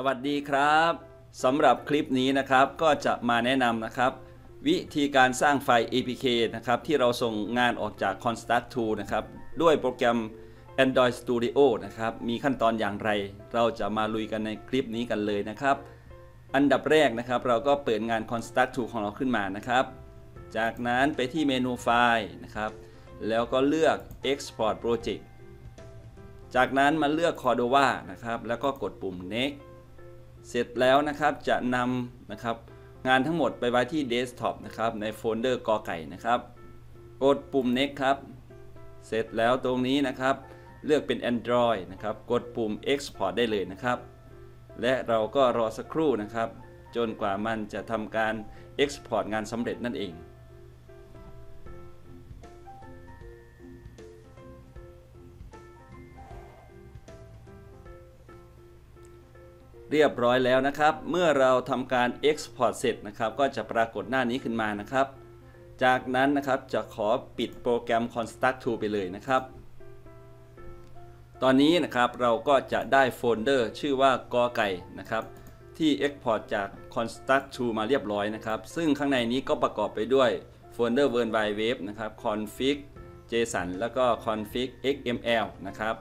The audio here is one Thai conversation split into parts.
สวัสดีครับสำหรับคลิปนี้นะครับก็จะมาแนะนำนะครับ วิธีการสร้างไฟล์ APK นะครับที่เราส่งงานออกจาก Construct Tool นะครับด้วยโปรแกรม Android Studio นะครับมีขั้นตอนอย่างไร เราจะมาลุยกันในคลิปนี้กันเลยนะครับ อันดับแรกนะครับเราก็เปิดงาน Construct Tool ของเราขึ้นมานะครับ จากนั้นไปที่เมนูไฟล์นะครับแล้วก็เลือก Export Project จากนั้นมาเลือก Cordova นะครับแล้วก็กดปุ่ม Next เสร็จแล้วนะครับจะนำนะครับงานทั้งหมดไปไว้ที่เดสก์ท็อปนะครับในโฟลเดอร์กอไก่นะครับ กดปุ่ม Next ครับ เสร็จแล้วตรงนี้นะครับ เลือกเป็น Android นะครับ กดปุ่ม Export ได้เลยนะครับ และเราก็รอสักครู่นะครับ จนกว่ามันจะทำการ Export งานสำเร็จนั่นเอง เรียบร้อยแล้วนะครับ เมื่อเราทำการ Export เสร็จนะครับ ก็จะปรากฏหน้านี้ขึ้นมานะครับ จากนั้นนะครับจะขอปิดโปรแกรม Construct Tool ไปเลยนะครับ ตอนนี้นะครับเราก็จะได้โฟลเดอร์ชื่อว่ากอไก่นะครับ ที่ Export จาก Construct Tool มาเรียบร้อยนะครับ ซึ่งข้างในนี้ก็ประกอบไปด้วยโฟลเดอร์ World Wide Web นะครับ config JSON แล้วก็ config XML นะครับ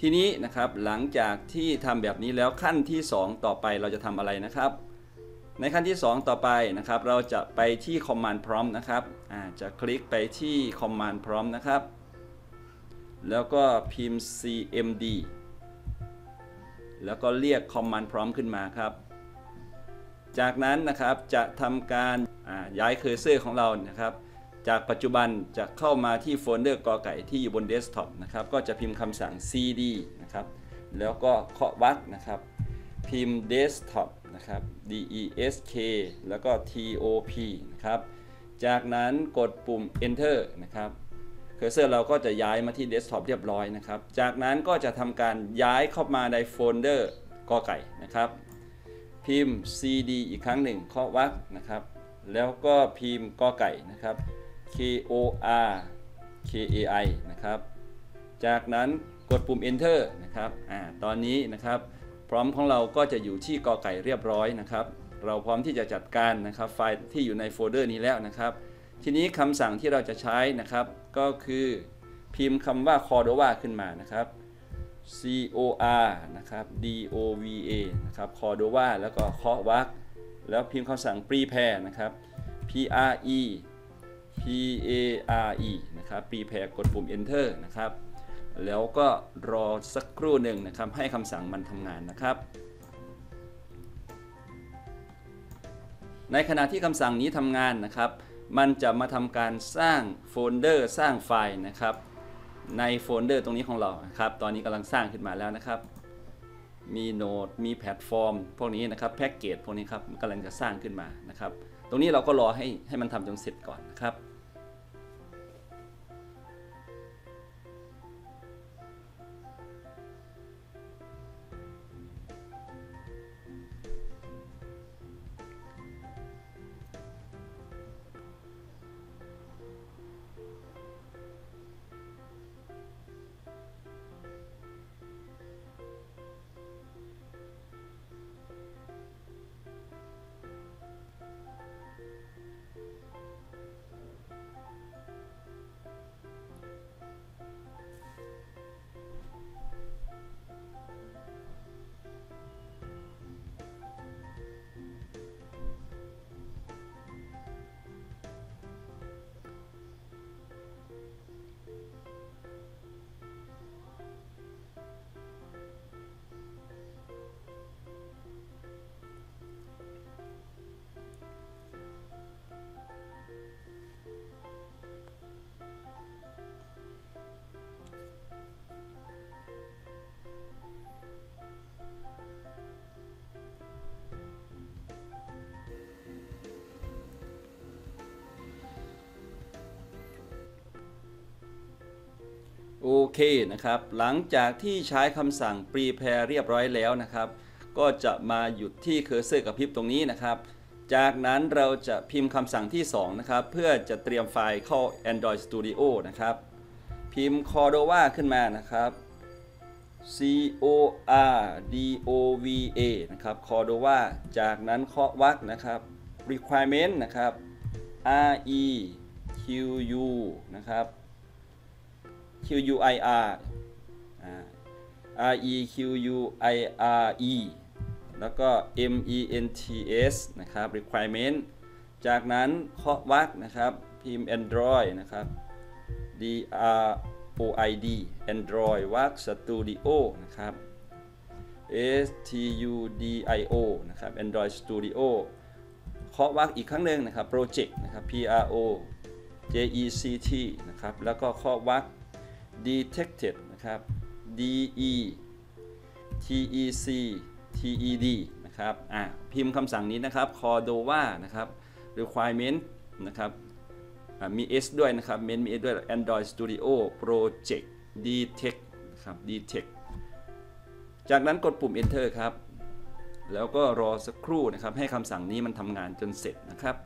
ทีนี้นะครับหลังจากที่ทำแบบนี้แล้วขั้นที่ 2 ต่อไปเราจะทำอะไรนะครับ ในขั้นที่ 2 ต่อไปนะครับ เราจะไปที่ command prompt นะครับจะคลิกไปที่ command prompt นะครับ แล้วก็พิมพ์ cmd แล้วก็เรียก command prompt ขึ้นมาครับ จากนั้นนะครับจะทำการย้ายเคอร์เซอร์ของเรานะครับ จากปัจจุบันจะเข้ามาที่โฟลเดอร์กอไก่ที่อยู่บนเดสก์ท็อปนะครับก็จะพิมพ์คำสั่ง cd นะครับแล้วก็เคาะวักนะครับ พิมพ์ desktop นะครับ desk แล้วก็ top นะครับจากนั้นกดปุ่ม enter นะครับเคอร์เซอร์เราก็จะย้ายมาที่เดสก์ท็อปเรียบร้อยนะครับ จากนั้นก็จะทำการย้ายเข้ามาในโฟลเดอร์กอไก่นะครับ พิมพ์ cd อีกครั้งหนึ่งเคาะวักนะครับ แล้วก็พิมพ์กอไก่นะครับ K O R K A I นะครับ จากนั้นกดปุ่ม enter นะครับอ่าตอนนี้นะครับ พร้อมของเราก็จะอยู่ที่กอไก่เรียบร้อยนะครับ เราพร้อมที่จะจัดการนะครับไฟล์ที่อยู่ในโฟลเดอร์นี้แล้วนะครับ ทีนี้คำสั่งที่เราจะใช้นะครับ ก็คือพิมพ์คำว่า Cordova ขึ้นมานะครับ C O R นะครับ D O V A นะครับ Cordova แล้วก็เคาะวักแล้วพิมพ์คำสั่ง prepare นะครับ P R E P A R E นะครับ prepare กดปุ่ม enter นะครับ แล้วก็รอสักครู่หนึ่งนะครับ ให้คำสั่งมันทำงานนะครับ ในขณะที่คำสั่งนี้ทำงานนะครับ มันจะมาทำการสร้างโฟลเดอร์สร้างไฟล์นะครับในโฟลเดอร์ตรงนี้ของเรานะครับ ตอนนี้กำลังสร้างขึ้นมาแล้วนะครับ มีโน้ตมีแพลตฟอร์ม พวกนี้นะครับ แพ็กเกจพวกนี้ครับกำลังจะสร้างขึ้นมานะครับ ตรงนี้เราก็รอให้ให้มันทำจนเสร็จก่อนครับ โอเคนะครับ หลังจากที่ใช้คำสั่ง prepare เรียบร้อยแล้วนะครับ ก็จะมาหยุดที่เคอร์เซอร์กับพริบตรงนี้นะครับ จากนั้นเราจะพิมพ์คำสั่งที่ 2 นะครับ เพื่อจะเตรียมไฟล์เข้า Android Studio นะครับ พิมพ์ Cordova ขึ้นมานะครับ C O R D O V A นะครับ Cordova จากนั้นเคาะวรรคนะครับ requirement นะครับ R E Q U นะครับ Q U I R R E Q U I R E แล้วก็ M E N T S นะครับ requirement จากนั้นเคาะวรรคนะครับ พิมพ์ Android นะครับ D R O I D Android Work Studio นะครับ S T U D I O นะครับ Android Studio เคาะวรรคอีกครั้งหนึ่งนะครับ Project นะครับ P R O J E C T นะครับ แล้วก็เคาะวรรค Detected นะครับ D E T E C T E D นะครับอะพิมพ์คำสั่งนี้นะครับ Cordova นะครับ requirement นะครับอะมี S ด้วยนะครับเมนมี S ด้วย Android Studio Project Detect นะครับ Detect จากนั้นกดปุ่ม Enter ครับ แล้วก็รอสักครู่นะครับ ให้คำสั่งนี้มันทำงานจนเสร็จนะครับ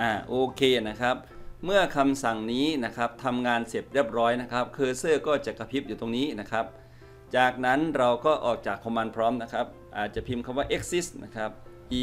อ่าโอเคนะครับ เมื่อคำสั่งนี้นะครับทำงานเสร็จเรียบร้อยนะครับเคอร์เซอร์ก็จะกระพริบอยู่ตรงนี้นะครับ จากนั้นเราก็ออกจาก command prompt นะครับ อาจจะพิมพ์คำว่า exist นะครับ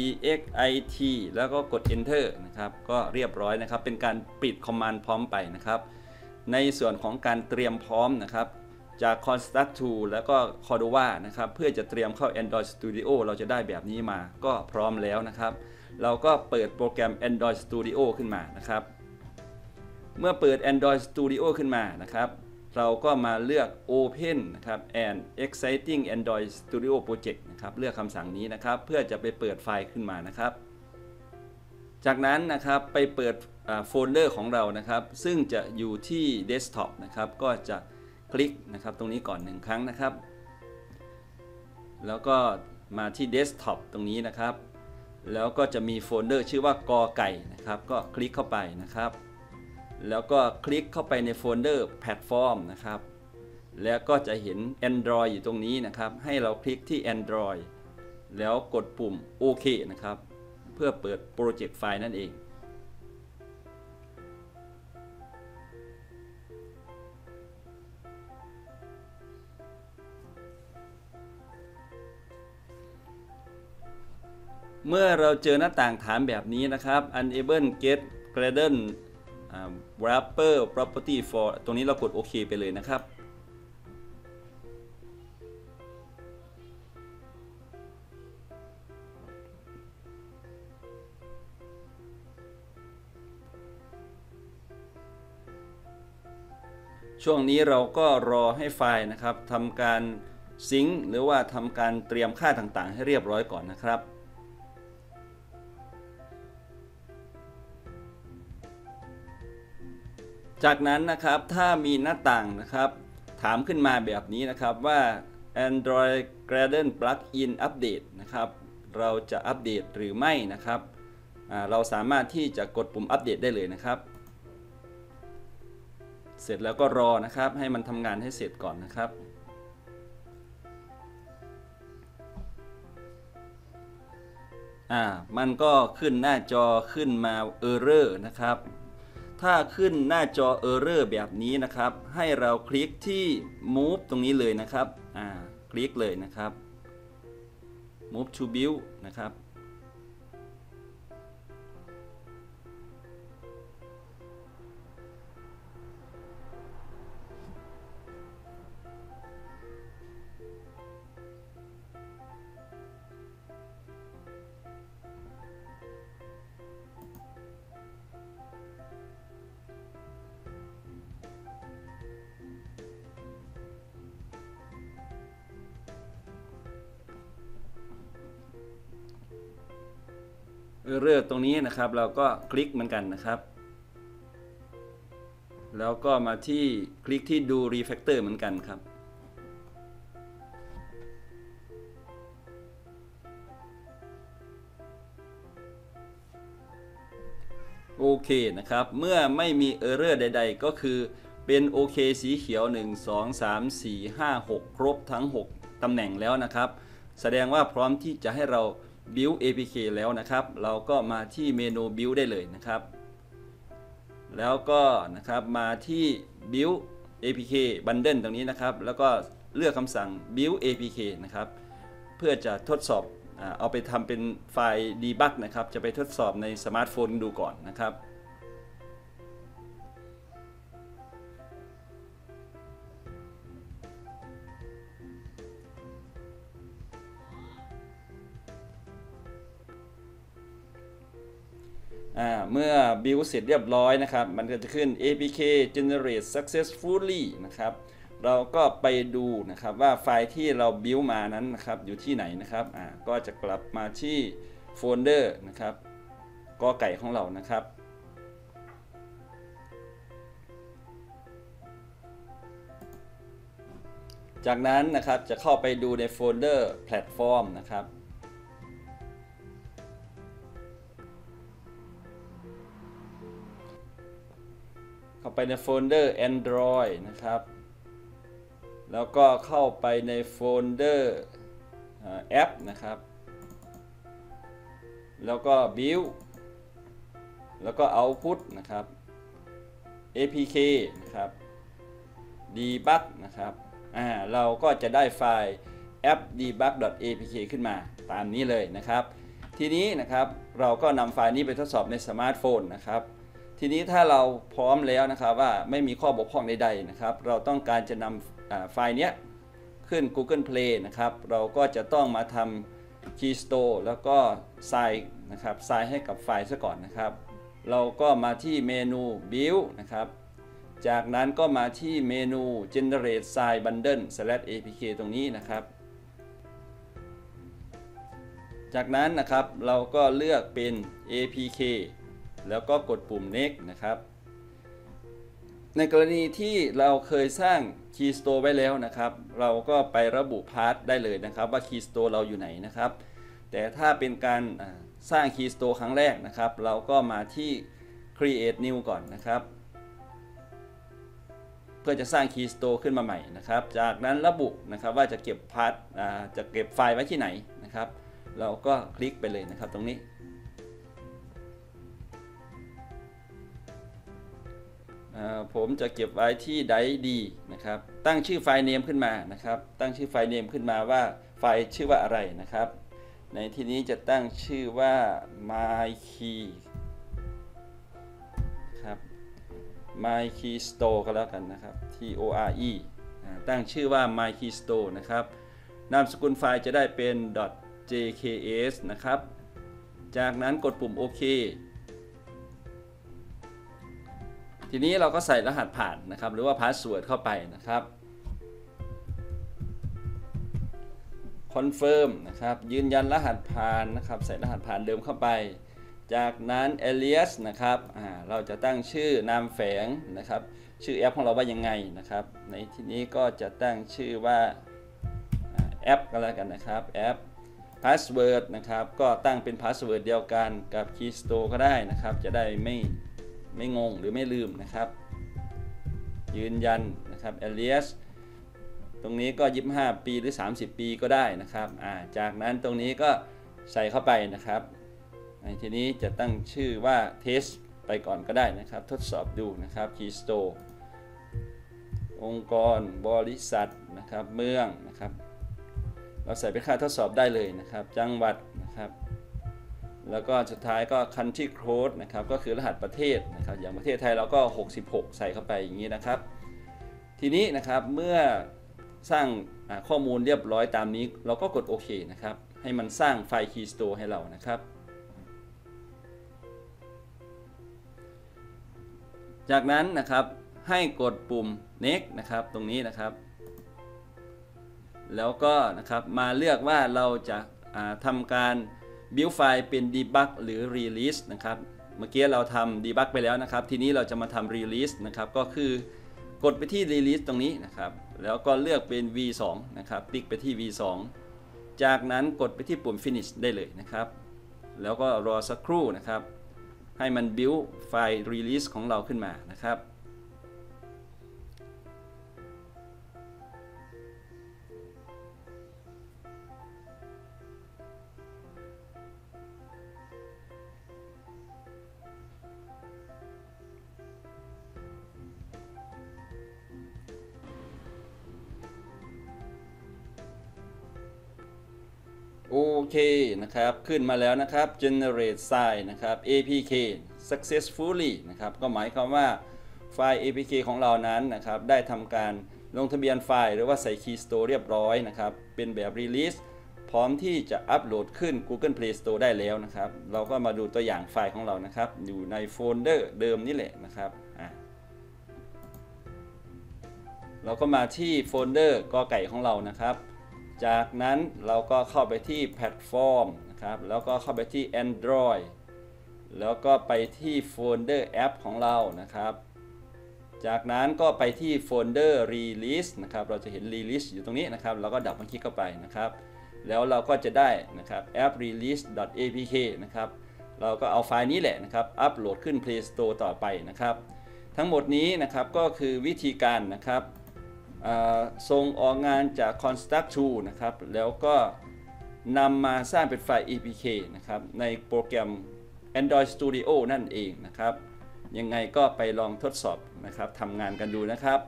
e x i t แล้วก็กด enter นะครับก็เรียบร้อยนะครับ เป็นการปิด command prompt ไปนะครับ ในส่วนของการเตรียมพร้อมนะครับ จาก construct to แล้วก็ Cordova นะครับเพื่อจะเตรียมเข้า Android Studio เราจะได้แบบนี้มาก็พร้อมแล้วนะครับ เราก็เปิดโปรแกรม Android Studio ขึ้นมานะครับ เมื่อเปิด Android Studio ขึ้นมานะครับเราก็มาเลือก Open นะครับ and Exciting Android Studio Project นะครับเลือกคำสั่งนี้นะครับ เพื่อจะไปเปิดไฟล์ขึ้นมานะครับ จากนั้นนะครับไปเปิดโฟลเดอร์ของเรานะครับ ซึ่งจะอยู่ที่ Desktop นะครับก็จะ คลิกนะครับ ตรงนี้ก่อนหนึ่งครั้งนะครับ แล้วก็มาที่ Desktop ตรงนี้นะครับ แล้วก็จะมีโฟลเดอร์ชื่อว่ากอไก่นะครับ ก็คลิกเข้าไปนะครับ แล้วก็คลิกเข้าไปในโฟลเดอร์แพลตฟอร์มนะครับ แล้วก็จะเห็น Android อยู่ตรงนี้นะครับ ให้เราคลิกที่ Android แล้วกดปุ่มโอเคนะครับ เพื่อเปิดโปรเจกต์ไฟล์นั่นเอง เมื่อเราเจอหน้าต่างถามแบบนี้นะครับ enable get gradle wrapper property for ตรงนี้เรากดโอเคไปเลยนะครับ ช่วงนี้เราก็รอให้ไฟล์นะครับทำการซิงค์หรือว่าทำการเตรียมค่าต่างๆ ให้เรียบร้อยก่อนนะครับ จากนั้นนะครับถ้ามีหน้าต่างนะครับถามขึ้นมาแบบนี้นะครับว่า Android Gradle Plugin Update นะครับเราจะอัปเดตหรือไม่นะครับเราสามารถที่จะกดปุ่มอัปเดตได้เลยนะครับ เสร็จแล้วก็รอนะครับให้มันทำงานให้เสร็จก่อนนะครับ อ่ามันก็ขึ้นหน้าจอขึ้นมา Error นะครับ ถ้าขึ้นหน้าจอ Error แบบนี้นะครับ ให้เราคลิกที่ Move ตรงนี้เลยนะครับ อ่า คลิกเลยนะครับ Move to Build นะครับ เลือกตรงนี้นะครับเราก็คลิกเหมือนกันนะครับ แล้วก็มาที่คลิกที่ดู refactor เหมือนกันครับ โอเคนะครับ เมื่อไม่มีเออร์เรอร์ใด ๆ ก็คือเป็นโอเคสีเขียว 1 2 3 4 5 6 ครบทั้ง 6ตำแหน่งแล้วนะครับ แสดงว่าพร้อมที่จะให้เรา build APK แล้วนะครับ เราก็มาที่เมนู build ได้เลยนะครับ แล้วก็นะครับมาที่ build apk bundle ตรงนี้นะครับ แล้วก็เลือกคำสั่ง build apk นะครับ เพื่อจะทดสอบเอาไปทำเป็นไฟล์ debug นะครับ จะไปทดสอบในสมาร์ทโฟนดูก่อนนะครับ เมื่อ build เสร็จเรียบร้อยนะครับ มันก็จะขึ้น apk generate successfully นะครับ เราก็ไปดูนะครับว่าไฟล์ที่เรา build มานั้นนะครับอยู่ที่ไหนนะครับอ่าก็จะกลับมาที่โฟลเดอร์นะครับกอไก่ของเรานะครับจากนั้นนะครับจะเข้าไปดูในโฟลเดอร์แพลตฟอร์มนะครับ ไปในโฟลเดอร์ Android นะครับ แล้วก็เข้าไปในโฟลเดอร์แอปนะครับ แล้วก็ Build แล้วก็ Output นะครับ APK นะครับ Debug นะครับ อ่า เราก็จะได้ไฟล์ app debug.apk ขึ้นมาตามนี้เลยนะครับ ทีนี้นะครับเราก็นำไฟล์นี้ไปทดสอบในสมาร์ทโฟนนะครับ ทีนี้ถ้าเราพร้อมแล้วนะครับว่าไม่มีข้อบกพร่องใดๆนะครับ เราต้องการจะนำไฟล์เนี้ยขึ้น Google Play นะครับ เราก็จะต้องมาทำ Key Store แล้วก็ sign นะครับ sign ให้กับไฟล์ซะก่อนนะครับ เราก็มาที่เมนู Build นะครับ จากนั้นก็มาที่เมนู generate file bundle apk ตรงนี้นะครับ จากนั้นนะครับเราก็เลือกเป็น apk แล้วก็กดปุ่ม next นะครับ ในกรณีที่เราเคยสร้าง key store ไว้แล้วนะครับ เราก็ไประบุพาร์ทได้เลยนะครับ ว่า key store เราอยู่ไหนนะครับ แต่ถ้าเป็นการสร้าง key store ครั้งแรกนะครับ เราก็มาที่ create new ก่อนนะครับ เพื่อจะสร้าง key store ขึ้นมาใหม่นะครับ จากนั้นระบุนะครับว่าจะเก็บพาร์ทจะเก็บไฟล์ไว้ที่ไหนนะครับ เราก็คลิกไปเลยนะครับตรงนี้ ผมจะเก็บไว้ที่ไดดีนะครับ ตั้งชื่อไฟล์เนมขึ้นมานะครับ ตั้งชื่อไฟล์เนมขึ้นมาว่าไฟล์ชื่อว่าอะไรนะครับ ในที่นี้จะตั้งชื่อว่า my key ครับ my key store ก็แล้วกันนะครับ t o r e ตั้งชื่อว่า my key store นะครับ นามสกุลไฟล์จะได้เป็น .jks นะครับ จากนั้นกดปุ่มโอเค ทีนี้เราก็ใส่รหัสผ่านนะครับ หรือว่าพาสเวิร์ดเข้าไปนะครับคอนเฟิร์มนะครับ ยืนยันรหัสผ่านนะครับ ใส่รหัสผ่านเดิมเข้าไป จากนั้น alias นะครับเราจะตั้งชื่อนามแฝงนะครับ ชื่อแอปของเราว่ายังไงนะครับ ในที่นี้ก็จะตั้งชื่อว่าอ่าแอปก็แล้วกันนะครับแอป password นะครับ ก็ตั้งเป็น password เดียวกันกับ keystore ก็ได้นะครับ จะได้ไม่ ไม่งงหรือไม่ลืมนะครับ ยืนยันนะครับ alias ตรงนี้ก็ 25 ปีหรือ 30 ปีก็ได้นะครับาจากนั้นตรงนี้ก็ใส่เข้าไปนะครับทีนี้จะตั้งชื่อว่า test ไปก่อนก็ได้นะครับ ทดสอบดูนะครับ keystore องค์กร บริษัทนะครับ เมืองนะครับ เราใส่เป็นค่าทดสอบได้เลยนะครับ จังหวัดนะครับ แล้วก็สุดท้ายก็ country code นะครับก็คือรหัสประเทศนะครับอย่างประเทศไทยเราก็ 66 ใส่เข้าไปอย่างนี้นะครับ ทีนี้นะครับเมื่อสร้างข้อมูลเรียบร้อยตามนี้ เราก็กดโอเคนะครับ ให้มันสร้างไฟล์ key store ให้เรานะครับ จากนั้นนะครับให้กดปุ่ม next นะครับตรงนี้นะครับ แล้วก็นะครับมาเลือกว่าเราจะาทำการ build ไฟล์เป็น debug หรือ release นะครับ เมื่อกี้เราทำ debug ไปแล้วนะครับ ทีนี้เราจะมาทำ release นะครับ ก็คือกดไปที่ release ตรงนี้นะครับ แล้วก็เลือกเป็น v2 นะครับ ติ๊กไปที่ v2 จากนั้นกดไปที่ปุ่ม finish ได้เลยนะครับ แล้วก็รอสักครู่นะครับ ให้มัน build ไฟล์ release ของเราขึ้นมานะครับ โอเคนะครับ ขึ้นมาแล้วนะครับ generate sign นะครับ apk successfully นะครับ ก็หมายความว่าไฟล์ apk ของเรานั้นนะครับ ได้ทำการลงทะเบียนไฟล์หรือว่าใส่ key store เรียบร้อยนะครับ เป็นแบบ release พร้อมที่จะอัปโหลดขึ้น Google Play Store ได้แล้วนะครับ เราก็มาดูตัวอย่างไฟล์ของเรานะครับ อยู่ในโฟลเดอร์เดิมนี่แหละนะครับอะเราก็มาที่โฟลเดอร์กอไก่ของเรานะครับ จากนั้นเราก็เข้าไปที่แพลตฟอร์มนะครับ แล้วก็เข้าไปที่ Android แล้วก็ไปที่โฟลเดอร์แอปของเรานะครับ จากนั้นก็ไปที่โฟลเดอร์ Release นะครับ เราจะเห็น Release อยู่ตรงนี้นะครับ เราก็ดับมันคลิกเข้าไปนะครับ แล้วเราก็จะได้นะครับ app release.apk นะครับ เราก็เอาไฟล์นี้แหละนะครับ อัปโหลดขึ้น Play Store ต่อไปนะครับ ทั้งหมดนี้นะครับก็คือวิธีการนะครับ อ่าส่งออกงานจาก Construct 2นะครับ แล้วก็นำมาสร้างเป็นไฟล์ APK นะครับ ในโปรแกรม Android Studio นั่นเองนะครับ ยังไงก็ไปลองทดสอบนะครับทำงานกันดูนะครับ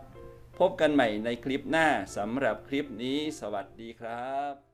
พบกันใหม่ในคลิปหน้าสำหรับคลิปนี้ สวัสดีครับ